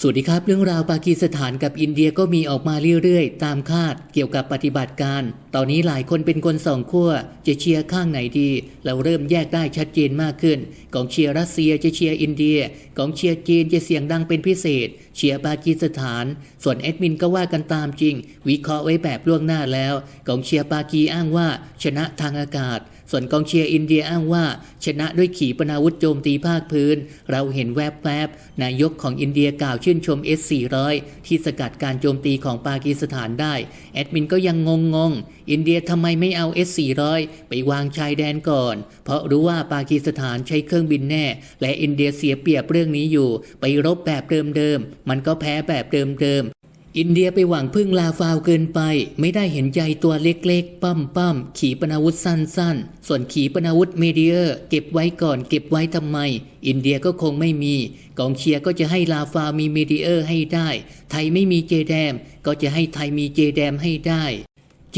สวัสดีครับเรื่องราวปากีสถานกับอินเดียก็มีออกมาเรื่อยๆ ตามคาดเกี่ยวกับปฏิบัติการ ตอนนี้หลายคนเป็นคนสองขั้วจะเชียร์ข้างไหนดี เราเริ่มแยกได้ชัดเจนมากขึ้นกองเชียร์รัสเซียจะเชียร์อินเดียกองเชียร์จีนจะเสียงดังเป็นพิเศษ เชียร์ปากีสถาน ส่วนแอดมินก็ว่ากันตามจริง วิเคราะห์ไว้แบบล่วงหน้าแล้วกองเชียร์ปากีอ้างว่าชนะทางอากาศ ส่วนกองเชียร์อินเดียอ้างว่า ชนะด้วยขีปนาวุธโจมตีภาคพื้น เราเห็นแวบแวบๆนายกของอินเดียกล่าวชื่นชม S400 ที่สกัดการโจมตีของปากีสถานได้ แอดมินก็ยังงงงๆอินเดียทำไมไม่เอา S400 ไปวางชายแดนก่อน เพราะรู้ว่าปากีสถานใช้เครื่องบินแน่ และอินเดียเสียเปรียบเรื่องนี้อยู่ ไปรบแบบเดิมๆมันก็แพ้แบบเดิมๆ อินเดียไปหวังพึ่งลาฟาวเกินไป ไม่ได้เห็นใจตัวเล็กๆ ปั้มปั้มขีปนาวุธสั้นๆ ส่วนขีปนาวุธเมเดียร์เก็บไว้ก่อนเก็บไว้ทำไม อินเดียก็คงไม่มี กองเชียร์ก็จะให้ลาฟาวมีเมเดียร์ให้ได้ ไทยไม่มีเจแดม ก็จะให้ไทยมีเจแดมให้ได้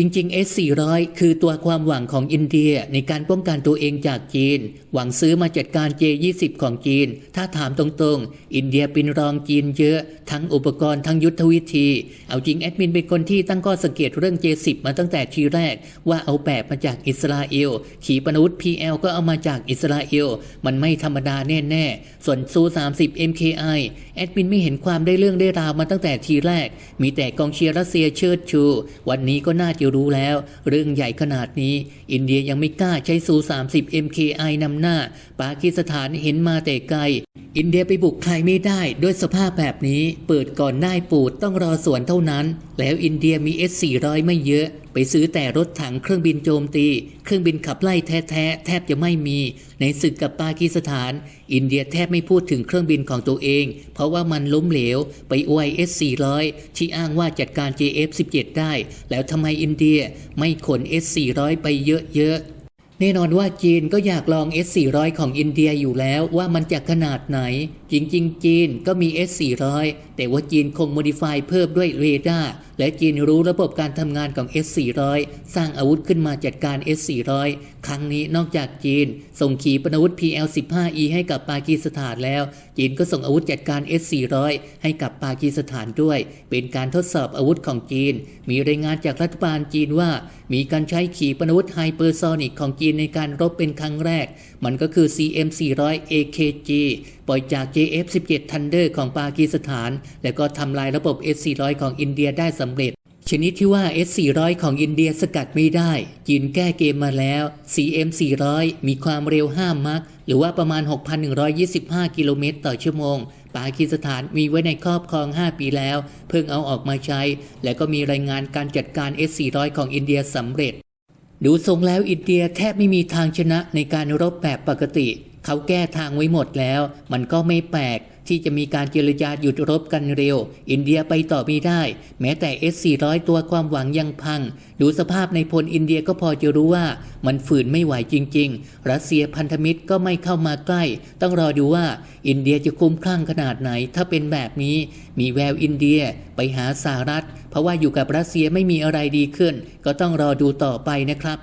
จริงๆ S400 คือตัวความหวังของอินเดียในการป้องกันตัวเองจากจีน หวังซื้อมาจัดการ J20 ของจีน ถ้าถามตรงๆ อินเดียเป็นรองจีนเยอะ ทั้งอุปกรณ์ทั้งยุทธวิธี เอาจริงแอดมินเป็นคนที่ตั้งข้อสังเกตเรื่อง J10 มาตั้งแต่ทีแรก ว่าเอาแบบมาจากอิสราเอล ขีปนาวุธ PL ก็เอามาจากอิสราเอล มันไม่ธรรมดาแน่ๆ ส่วนซู30 MKI แอดมินไม่เห็นความได้เรื่องได้ราวมาตั้งแต่ทีแรก มีแต่กองเชียร์รัสเซียเชิดชู วันนี้ก็น่าจะรู้แล้ว เรื่องใหญ่ขนาดนี้ อินเดียยังไม่กล้าใช้ซู 30 MKI นำหน้า ปากีสถานเห็นมาแต่ไกล อินเดียไปบุกใครไม่ได้ด้วยสภาพแบบนี้ เปิดก่อนได้ปูดต้องรอสวนเท่านั้น แล้วอินเดียมี S400 ไม่เยอะ ไปซื้อแต่รถถังเครื่องบินโจมตี เครื่องบินขับไล่แท้ๆแทบจะไม่มี ในศึกกับปากีสถาน อินเดียแทบไม่พูดถึงเครื่องบินของตัวเอง เพราะว่ามันล้มเหลว ไปอวย S400 ที่อ้างว่าจัดการ JF17 ได้ แล้วทำไมอินเดียไม่ขน S400 ไปเยอะๆ แน่นอนว่าจีนก็อยากลอง S400 ของอินเดียอยู่แล้วว่ามันจะขนาดไหน จริง ๆ จีนก็มี S400 แต่ว่าจีนคงโมดิฟายเพิ่มด้วยเรดาร์และจีนรู้ระบบการทำงานของ S400 สร้างอาวุธขึ้นมาจัดการ S400 ครั้งนี้นอกจากจีน ส่งขีปนาวุธ PL15E ให้กับปากีสถานแล้ว จีนก็ส่งอาวุธจัดการ S400 ให้กับปากีสถานด้วย เป็นการทดสอบอาวุธของจีน มีรายงานจากรัฐบาลจีนว่า มีการใช้ขีปนาวุธไฮเปอร์โซนิกของจีนในการรบเป็นครั้งแรก มันก็คือ CM400 AKG ปล่อยจาก JF17 Thunder ของปากีสถาน และก็ทำลายระบบ S400 ของอินเดียได้สำเร็จชนิดที่ว่า S400 ของอินเดียสกัดไม่ได้ จีนแก้เกมมาแล้ว CM400 มีความเร็ว 5 มักหรือว่าประมาณ 6,125 กิโลเมตรต่อชั่วโมง ปากีสถานมีไว้ในครอบครอง 5 ปีแล้ว เพิ่งเอาออกมาใช้ และก็มีรายงานการจัดการ S400 ของอินเดียสำเร็จ ดูทรงแล้วอินเดียแทบไม่มีทางชนะในการรบแบบปกติ เขาแก้ทางไว้หมดแล้ว มันก็ไม่แปลกที่จะมีการเจรจาหยุดรบกันเร็ว อินเดียไปต่อไม่ได้ แม้แต่ S400 ตัวความหวังยังพัง ดูสภาพในพลอินเดียก็พอจะรู้ว่ามันฝืนไม่ไหวจริง ๆ รัสเซียพันธมิตรก็ไม่เข้ามาใกล้ ต้องรอดูว่าอินเดียจะคุ้มคลั่งขนาดไหน ถ้าเป็นแบบนี้ มีแววอินเดียไปหาสหรัฐ เพราะว่าอยู่กับรัสเซียไม่มีอะไรดีขึ้น ก็ต้องรอดูต่อไปนะครับ